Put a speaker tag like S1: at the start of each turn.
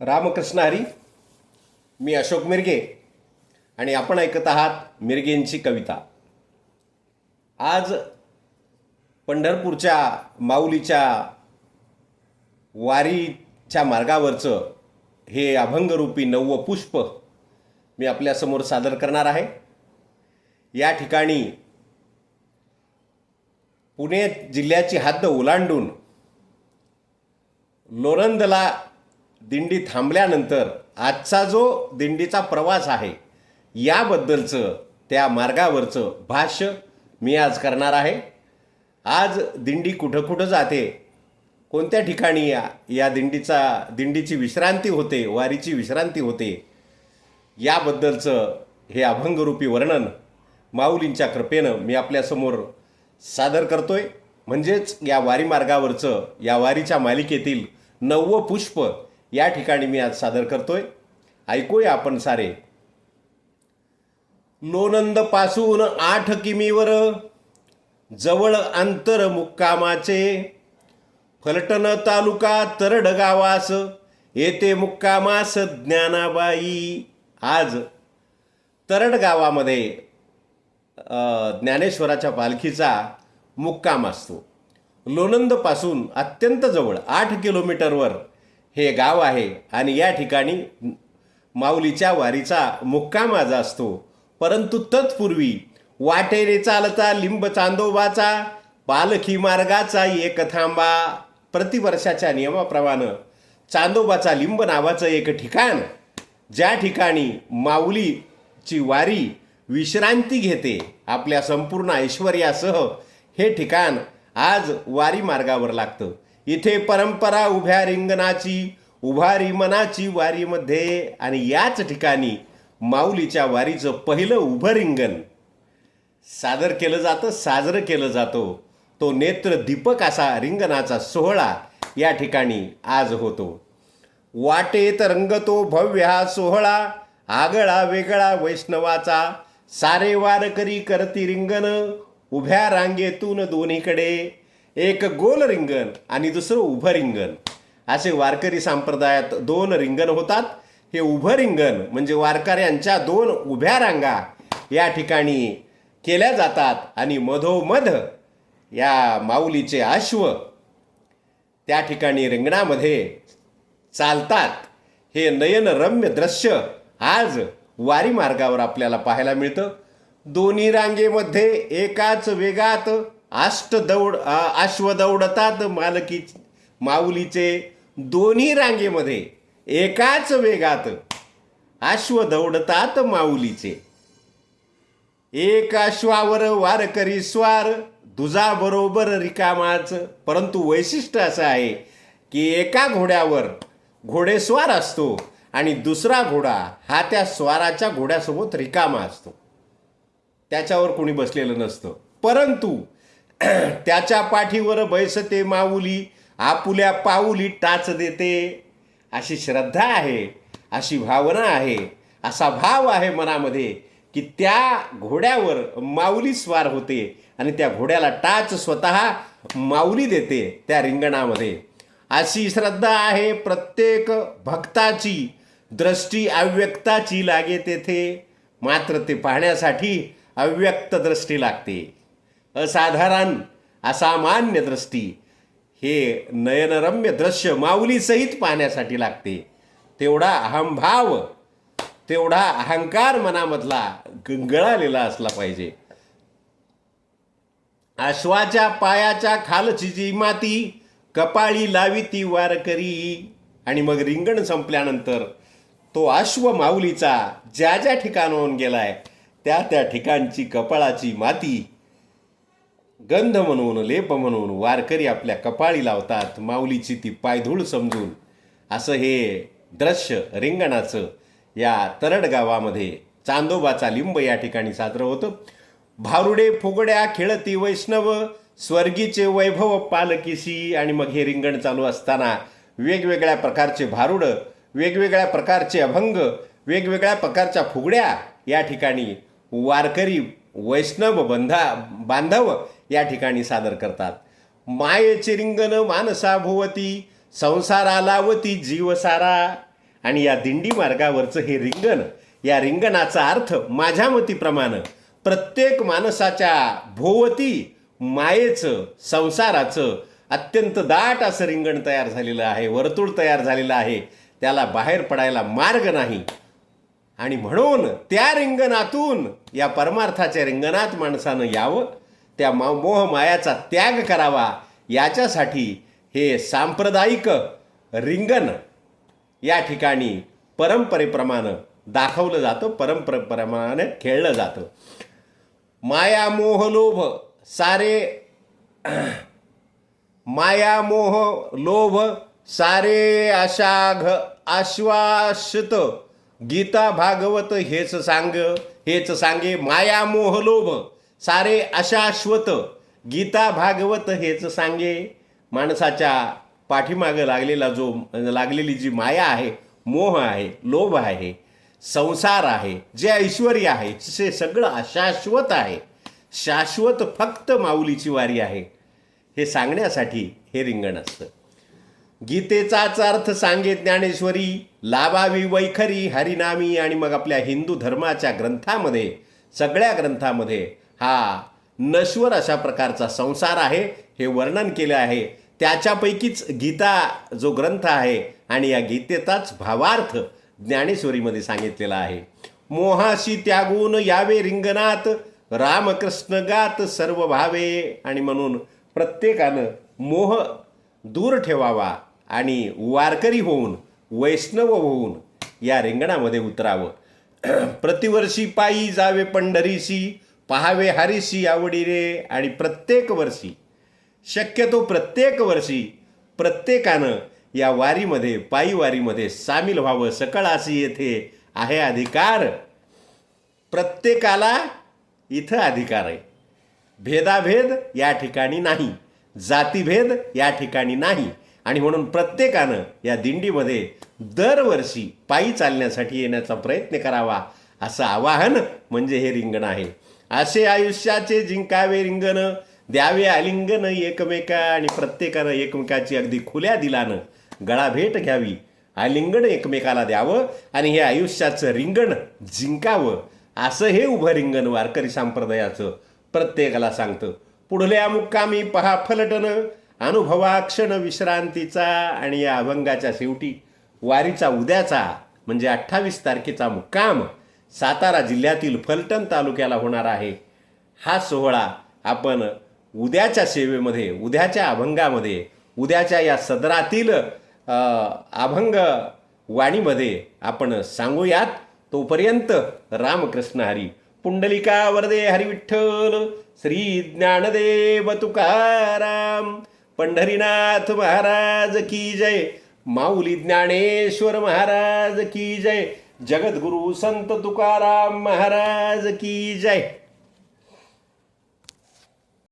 S1: रामकृष्ण हरी मी अशोक मिरगे आणि आपण ऐकत आहात मिरगेंची कविता. आज पंढरपूरच्या माऊलीच्या वारीच्या मार्गावरचं हे अभंगरूपी नववं पुष्प मी आपल्यासमोर सादर करणार आहे. या ठिकाणी पुणे जिल्ह्याची हद्द ओलांडून लोरंदला दिंडी थांबल्यानंतर आजचा जो दिंडीचा प्रवास आहे याबद्दलचं त्या मार्गावरचं भाष्य मी आज करणार आहे. आज दिंडी कुठं कुठं जाते कोणत्या ठिकाणी या या दिंडीचा दिंडीची विश्रांती होते वारीची विश्रांती होते याबद्दलचं हे अभंगरूपी वर्णन माऊलींच्या कृपेनं मी आपल्यासमोर सादर करतो आहे म्हणजेच या वारी मार्गावरचं या वारीच्या मालिकेतील नववं पुष्प या ठिकाणी मी आज सादर करतोय. ऐकूया आपण सारे. लोणंदपासून आठ किमीवर जवळ अंतर मुक्कामाचे. फलटण तालुका तरड गावास येथे मुक्कामास ज्ञानाबाई. आज तरड गावामध्ये ज्ञानेश्वराच्या पालखीचा मुक्काम असतो. लोणंदपासून अत्यंत जवळ आठ किलोमीटरवर हे गाव आहे आणि या ठिकाणी माऊलीच्या वारीचा मुक्काम आज असतो. परंतु तत्पूर्वी वाटेने चालता लिंब चांदोबाचा पालखी मार्गाचा एक थांबा. प्रतिवर्षाच्या नियमाप्रमाणे चांदोबाचा लिंब नावाचं एक ठिकाण ज्या ठिकाणी माऊलीची वारी विश्रांती घेते आपल्या संपूर्ण ऐश्वर्यासह हे ठिकाण आज वारी मार्गावर लागतं. इथे परंपरा उभ्या रिंगणाची उभारी मनाची वारीमध्ये आणि याच ठिकाणी माऊलीच्या वारीचं पहिलं उभं रिंगण. सादर केलं जातं साजरं केलं जातो. तो नेत्र दीपक असा रिंगणाचा सोहळा या ठिकाणी आज होतो. वाटेत रंगतो भव्य हा सोहळा आगळा वेगळा वैष्णवाचा. सारे वारकरी करती रिंगण उभ्या रांगेतून दोन्हीकडे. एक गोल रिंगण आणि दुसरं उभं रिंगण. असे वारकरी संप्रदायात दोन रिंगण होतात. हे उभं रिंगण म्हणजे वारकऱ्यांच्या दोन उभ्या रांगा या ठिकाणी केल्या जातात आणि मधोमध या माऊलीचे अश्व त्या ठिकाणी रिंगणामध्ये चालतात. हे नयनरम्य दृश्य आज वारी मार्गावर आपल्याला पाहायला मिळतं. दोन्ही रांगेमध्ये एकाच वेगात आष्ट दौड अ, अश्व दौडतात मालकी माऊलीचे दोन्ही रांगेमध्ये एकाच वेगात अश्व दौडतात माऊलीचे. एक अश्वावर वारकरी स्वार दुजा बरोबर रिकामाच. परंतु वैशिष्ट्य असं आहे की एका घोड्यावर घोडेस्वार असतो आणि दुसरा घोडा हा त्या स्वाराच्या घोड्यासोबत रिकामा असतो. त्याच्यावर कोणी बसलेलं नसतं. परंतु त्याच्या पाठीवर बैसते माऊली आपुल्या पाऊली टाच देते. अशी श्रद्धा आहे अशी भावना आहे असा भाव आहे मनामध्ये की त्या घोड्यावर माऊली स्वार होते आणि त्या घोड्याला टाच स्वतः माऊली देते त्या रिंगणामध्ये. अशी श्रद्धा आहे प्रत्येक भक्ताची दृष्टी अव्यक्ताची लागे तेथे. मात्र ते पाहण्यासाठी अव्यक्त दृष्टी लागते. असाधारण असामान्य दृष्टी. हे नयनरम्य दृश्य माऊलीसहित पाहण्यासाठी लागते. तेवढा अहंभाव तेवढा अहंकार मनामधला गळालेला असला पाहिजे. अश्वाच्या पायाच्या खालची जी माती कपाळी लावी ती वारकरी आणि मग रिंगण संपल्यानंतर तो अश्व माऊलीचा ज्या ज्या ठिकाणाहून गेलाय त्या त्या ठिकाणची कपाळाची माती गंध म्हणून लेप म्हणून वारकरी आपल्या कपाळी लावतात माऊलीची ती पायधूळ समजून. असं हे दृश्य रिंगणाचं या तरड गावामध्ये चांदोबाचा लिंब या ठिकाणी साजरं होतं. भारुडे फुगड्या खेळती वैष्णव स्वर्गीचे वैभव पालकीशी आणि मग हे रिंगण चालू असताना वेगवेगळ्या प्रकारचे भारुडं वेगवेगळ्या प्रकारचे अभंग वेगवेगळ्या प्रकारच्या फुगड्या या ठिकाणी वारकरी वैष्णव बंधा बांधव या ठिकाणी सादर करतात. मायेचे रिंगण मानसा भोवती संसारा लावती जीवसारा. आणि या दिंडी मार्गावरचं हे रिंगण या रिंगणाचा अर्थ माझ्या मतीप्रमाणे प्रत्येक माणसाच्या भोवती मायेचं संसाराचं अत्यंत दाट असं रिंगण तयार झालेलं आहे वर्तुळ तयार झालेलं आहे. त्याला बाहेर पडायला मार्ग नाही. आणि म्हणून त्या रिंगणातून या परमार्थाच्या रिंगणात माणसानं यावं. त्या मा मोहमायाचा त्याग करावा. याच्यासाठी हे सांप्रदायिक रिंगण या ठिकाणी परंपरेप्रमाणे दाखवलं जातं परंपरेप्रमाणे खेळलं जातं. माया मोह लोभ सारे माया मोह लोभ सारे आशाघ आश्वासित. गीता भागवत हेच सांग हेच सांगे माया मोह लोभ. सारे अशाश्वत गीता भागवत हेच सांगे. माणसाच्या पाठीमागं लागलेला जो लागलेली जी माया आहे मोह आहे लोभ आहे संसार आहे जे ऐश्वर्य आहे ते सगळं अशाश्वत आहे. शाश्वत फक्त माऊलीची वारी आहे. हे सांगण्यासाठी हे रिंगण असतं. गीतेचाच अर्थ सांगे ज्ञानेश्वरी लाभावी वैखरी हरिनामी आणि मग आपल्या हिंदू धर्माच्या ग्रंथामध्ये सगळ्या ग्रंथामध्ये हा नश्वर अशा प्रकारचा संसार आहे हे वर्णन केलं आहे. त्याच्यापैकीच गीता जो ग्रंथ आहे आणि या गीतेचाच भावार्थ ज्ञानेश्वरीमध्ये सांगितलेला आहे. मोहाशी त्यागून यावे रिंगणात रामकृष्ण गात सर्व भावे आणि म्हणून प्रत्येकानं मोह दूर ठेवावा आणि वारकरी होऊन वैष्णव होऊन या रिंगणामध्ये उतरावं. प्रतिवर्षी पायी जावे पंढरीशी पहावे हरीशी आवडी रे आणि प्रत्येक वर्षी शक्यतो प्रत्येक वर्षी प्रत्येकानं या वारीमध्ये पायी वारीमध्ये सामील व्हावं सकळासी येथे आहे अधिकार. प्रत्येकाला इथं अधिकार आहे. भेदाभेद या ठिकाणी नाही. जातीभेद या ठिकाणी नाही. आणि म्हणून प्रत्येकानं या दिंडीमध्ये दरवर्षी पायी चालण्यासाठी येण्याचा प्रयत्न करावा. असं आवाहन म्हणजे हे रिंगण आहे. असे आयुष्याचे जिंकावे रिंगण द्यावे आलिंगन एकमेका आणि प्रत्येकानं एकमेकाची अगदी खुल्या दिलानं गळाभेट घ्यावी. आलिंगन एकमेकाला द्यावं आणि हे आयुष्याचं रिंगण जिंकावं. असं हे उभं रिंगण वारकरी संप्रदायाचं प्रत्येकाला सांगतं. पुढल्या मुक्कामी पहा फलटन अनुभवा क्षण विश्रांतीचा आणि या अभंगाच्या शेवटी वारीचा उद्याचा म्हणजे अठ्ठावीस तारखेचा मुक्काम सातारा जिल्ह्यातील फलटण तालुक्याला होणार आहे. हा सोहळा आपण उद्याच्या सेवेमध्ये उद्याच्या अभंगामध्ये उद्याच्या या सदरातील अभंग वाणीमध्ये आपण सांगूयात. तोपर्यंत रामकृष्ण हरी पुंडलिका वरदे हरी विठ्ठल श्री ज्ञानदेव तुकाराम पंढरीनाथ महाराज की जय माऊली ज्ञानेश्वर महाराज की जय जगद्गुरु संत तुकाराम महाराज की जय.